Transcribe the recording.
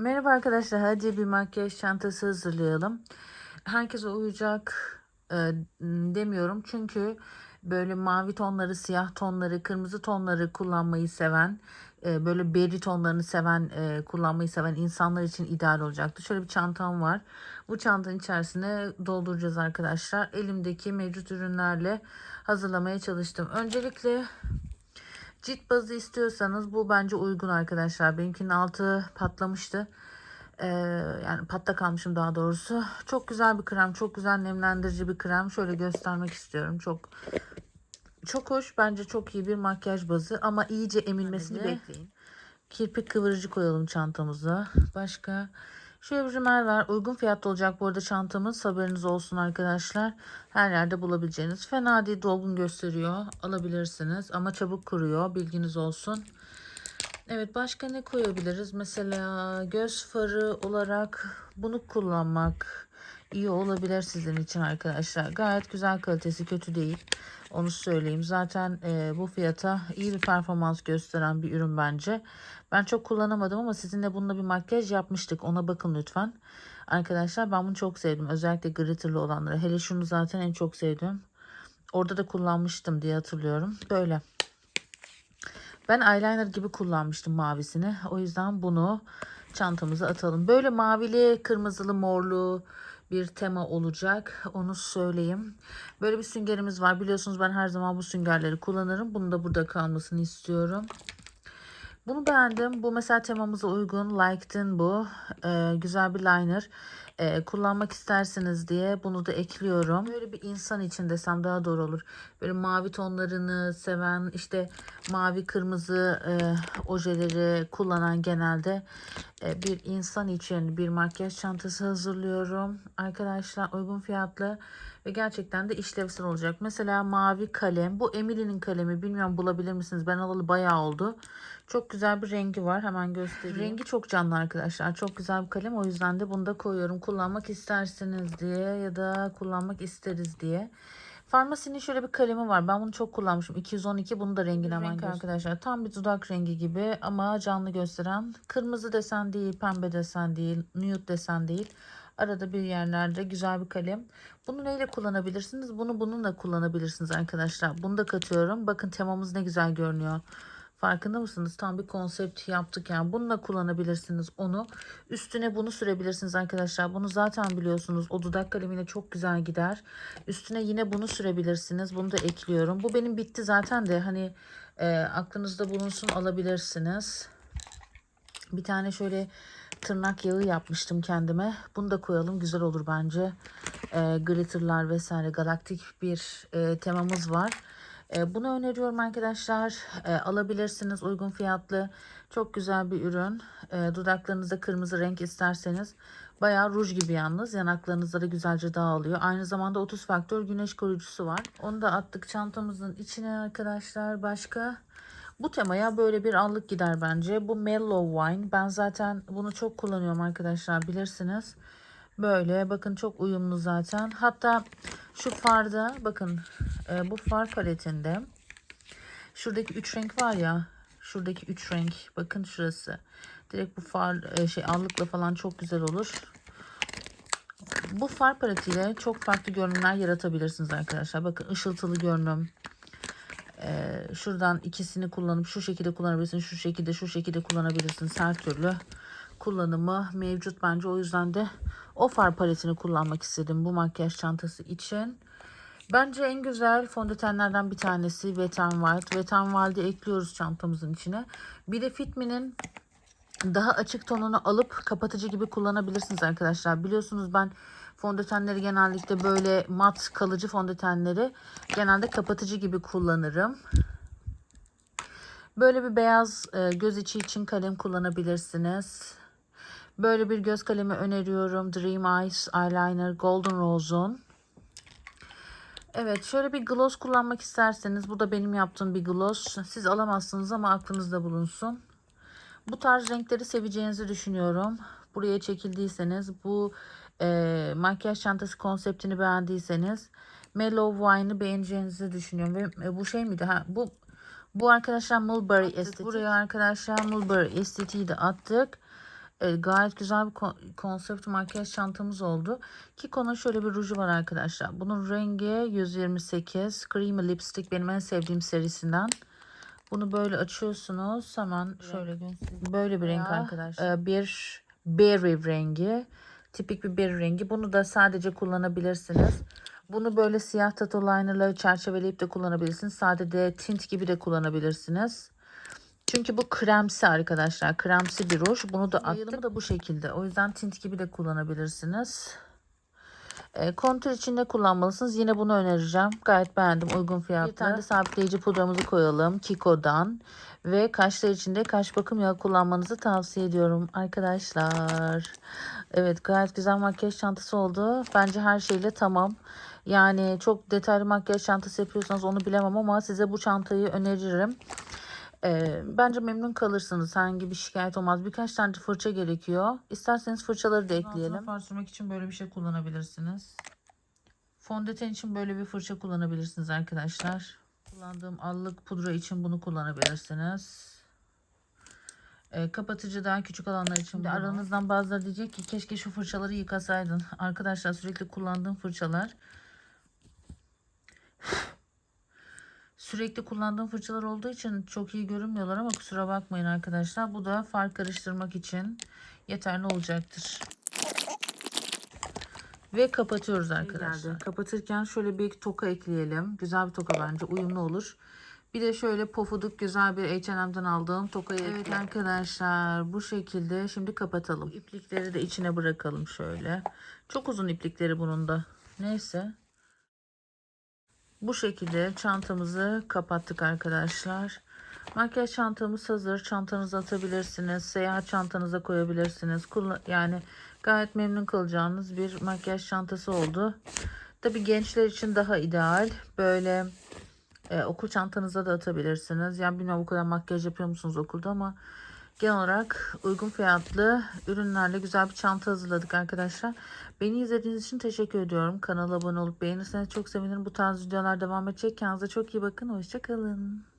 Merhaba arkadaşlar. Hadi bir makyaj çantası hazırlayalım. Herkese uyacak e, demiyorum. Çünkü böyle mavi tonları, siyah tonları, kırmızı tonları kullanmayı seven, e, böyle beri tonlarını seven, e, kullanmayı seven insanlar için ideal olacaktı. Şöyle bir çantam var. Bu çantanın içerisine dolduracağız arkadaşlar. Elimdeki mevcut ürünlerle hazırlamaya çalıştım. Öncelikle Cilt bazı istiyorsanız bu bence uygun arkadaşlar. Benimkinin altı patlamıştı. Ee, yani patlak kalmışım daha doğrusu. Çok güzel bir krem. Çok güzel nemlendirici bir krem. Şöyle göstermek istiyorum. Çok çok hoş. Bence çok iyi bir makyaj bazı. Ama iyice emilmesini bekleyin. Kirpik kıvırıcı koyalım çantamıza. Başka şöyle bir rimel var. Uygun fiyatlı olacak bu arada çantamız. Haberiniz olsun arkadaşlar. Her yerde bulabileceğiniz. Fena değil dolgun gösteriyor. Alabilirsiniz. Ama çabuk kuruyor. Bilginiz olsun. Evet başka ne koyabiliriz? Mesela göz farı olarak bunu kullanmak iyi olabilir sizin için arkadaşlar. Gayet güzel kalitesi kötü değil. Onu söyleyeyim. Zaten e, bu fiyata iyi bir performans gösteren bir ürün bence. Ben çok kullanamadım ama sizinle bununla bir makyaj yapmıştık. Ona bakın lütfen. Arkadaşlar ben bunu çok sevdim. Özellikle glitterlı olanları. Hele şunu zaten en çok sevdim. Orada da kullanmıştım diye hatırlıyorum. Böyle. Ben eyeliner gibi kullanmıştım mavisini. O yüzden bunu çantamıza atalım. Böyle mavili, kırmızılı, morlu bir tema olacak. Onu söyleyeyim. Böyle bir süngerimiz var. Biliyorsunuz ben her zaman bu süngerleri kullanırım. Bunu da burada kalmasını istiyorum. Bunu beğendim. Bu mesela temamıza uygun. Like'tin bu. Ee, güzel bir liner. Ee, kullanmak isterseniz diye bunu da ekliyorum. Böyle bir insan için desem daha doğru olur. Böyle mavi tonlarını seven işte mavi kırmızı e, ojeleri kullanan genelde e, bir insan için bir makyaj çantası hazırlıyorum. Arkadaşlar uygun fiyatlı ve gerçekten de işlevsel olacak. Mesela mavi kalem. Bu Emily'nin kalemi. Bilmiyorum bulabilir misiniz? Ben alalı bayağı oldu. Çok güzel bir rengi var. Hemen göstereyim. Rengi çok canlı arkadaşlar. Çok güzel bir kalem. O yüzden de bunu da koyuyorum. Kullanmak isterseniz diye ya da kullanmak isteriz diye. Farmasinin şöyle bir kalemi var. Ben bunu çok kullanmışım. 212 bunu da rengine hemen Renk arkadaşlar. Tam bir dudak rengi gibi ama canlı gösteren. Kırmızı desen değil, pembe desen değil, nude desen değil. Arada bir yerlerde güzel bir kalem. Bunu neyle kullanabilirsiniz? Bunu bununla kullanabilirsiniz arkadaşlar. Bunu da katıyorum. Bakın temamız ne güzel görünüyor. Farkında mısınız? Tam bir konsept yaptık yani. Bununla kullanabilirsiniz onu. Üstüne bunu sürebilirsiniz arkadaşlar. Bunu zaten biliyorsunuz. O dudak kalemiyle çok güzel gider. Üstüne yine bunu sürebilirsiniz. Bunu da ekliyorum. Bu benim bitti zaten de hani e, aklınızda bulunsun alabilirsiniz. Bir tane şöyle tırnak yağı yapmıştım kendime. Bunu da koyalım. Güzel olur bence. E, glitterlar vesaire galaktik bir e, temamız var. E, bunu öneriyorum arkadaşlar. E, alabilirsiniz uygun fiyatlı. Çok güzel bir ürün. E, dudaklarınızda kırmızı renk isterseniz. Bayağı ruj gibi yalnız. Yanaklarınızda da güzelce dağılıyor. Aynı zamanda 30 faktör güneş koruyucusu var. Onu da attık çantamızın içine arkadaşlar. Başka... Bu temaya böyle bir allık gider bence. Bu Mellow Wine. Ben zaten bunu çok kullanıyorum arkadaşlar bilirsiniz. Böyle bakın çok uyumlu zaten. Hatta şu farda bakın e, bu far paletinde şuradaki 3 renk var ya. Şuradaki 3 renk. Bakın şurası. Direkt bu far e, şey allıkla falan çok güzel olur. Bu far paletiyle çok farklı görünümler yaratabilirsiniz arkadaşlar. Bakın ışıltılı görünüm. Ee, şuradan ikisini kullanıp şu şekilde kullanabilirsiniz. Şu şekilde şu şekilde kullanabilirsiniz. Her türlü kullanımı mevcut bence. O yüzden de o far paletini kullanmak istedim bu makyaj çantası için. Bence en güzel fondötenlerden bir tanesi Wet n Wild. Wet n Wild'i ekliyoruz çantamızın içine. Bir de Fit Me'nin daha açık tonunu alıp kapatıcı gibi kullanabilirsiniz arkadaşlar. Biliyorsunuz ben fondötenleri genellikle böyle mat kalıcı fondötenleri genelde kapatıcı gibi kullanırım. Böyle bir beyaz e, göz içi için kalem kullanabilirsiniz. Böyle bir göz kalemi öneriyorum. Dream Eyes Eyeliner Golden Rose'un. Evet şöyle bir gloss kullanmak isterseniz bu da benim yaptığım bir gloss. Siz alamazsınız ama aklınızda bulunsun. Bu tarz renkleri seveceğinizi düşünüyorum. Buraya çekildiyseniz bu e, makyaj çantası konseptini beğendiyseniz Mellow Wine'ı beğeneceğinizi düşünüyorum. Ve e, bu şey miydi? Ha, bu bu arkadaşlar Mulberry Estetik. Buraya arkadaşlar Mulberry Estetik'i de attık. Evet, gayet güzel bir kon- konsept makyaj çantamız oldu. Kiko'nun şöyle bir ruju var arkadaşlar. Bunun rengi 128. Creamy Lipstick benim en sevdiğim serisinden. Bunu böyle açıyorsunuz. Hemen şöyle. Böyle bir renk arkadaşlar. Ee, bir berry rengi. Tipik bir berry rengi. Bunu da sadece kullanabilirsiniz. Bunu böyle siyah tattoo liner'la çerçeveleyip de kullanabilirsiniz. Sadece tint gibi de kullanabilirsiniz. Çünkü bu kremsi arkadaşlar. Kremsi bir ruj. Bunu da attık. da bu şekilde. O yüzden tint gibi de kullanabilirsiniz. E, kontür için de kullanmalısınız. Yine bunu önereceğim. Gayet beğendim. Uygun fiyatlı. Bir tane de sabitleyici pudramızı koyalım. Kiko'dan. Ve kaşlar için de kaş bakım yağı kullanmanızı tavsiye ediyorum arkadaşlar. Evet gayet güzel makyaj çantası oldu. Bence her şeyle tamam. Yani çok detaylı makyaj çantası yapıyorsanız onu bilemem ama size bu çantayı öneririm. Ee, bence memnun kalırsınız. Herhangi bir şikayet olmaz. Birkaç tane fırça gerekiyor. İsterseniz fırçaları da ekleyelim. Far sürmek için böyle bir şey kullanabilirsiniz. Fondöten için böyle bir fırça kullanabilirsiniz arkadaşlar. Kullandığım allık pudra için bunu kullanabilirsiniz. Kapatıcı daha küçük alanlar için de aranızdan bazıları diyecek ki keşke şu fırçaları yıkasaydın. Arkadaşlar sürekli kullandığım fırçalar. Sürekli kullandığım fırçalar olduğu için çok iyi görünmüyorlar ama kusura bakmayın arkadaşlar. Bu da far karıştırmak için yeterli olacaktır. Ve kapatıyoruz arkadaşlar. Kapatırken şöyle bir toka ekleyelim. Güzel bir toka bence uyumlu olur. Bir de şöyle pofuduk güzel bir H&M'den aldığım tokayı Evet arkadaşlar bu şekilde şimdi kapatalım. İplikleri de içine bırakalım şöyle. Çok uzun iplikleri bunun da. Neyse. Bu şekilde çantamızı kapattık arkadaşlar. Makyaj çantamız hazır. Çantanıza atabilirsiniz. Seyahat çantanıza koyabilirsiniz. Yani gayet memnun kalacağınız bir makyaj çantası oldu. Tabi gençler için daha ideal. Böyle e, okul çantanıza da atabilirsiniz. Yani bilmiyorum o kadar makyaj yapıyor musunuz okulda ama genel olarak uygun fiyatlı ürünlerle güzel bir çanta hazırladık arkadaşlar. Beni izlediğiniz için teşekkür ediyorum. Kanala abone olup beğenirseniz çok sevinirim. Bu tarz videolar devam edecek. Kendinize çok iyi bakın. Hoşçakalın.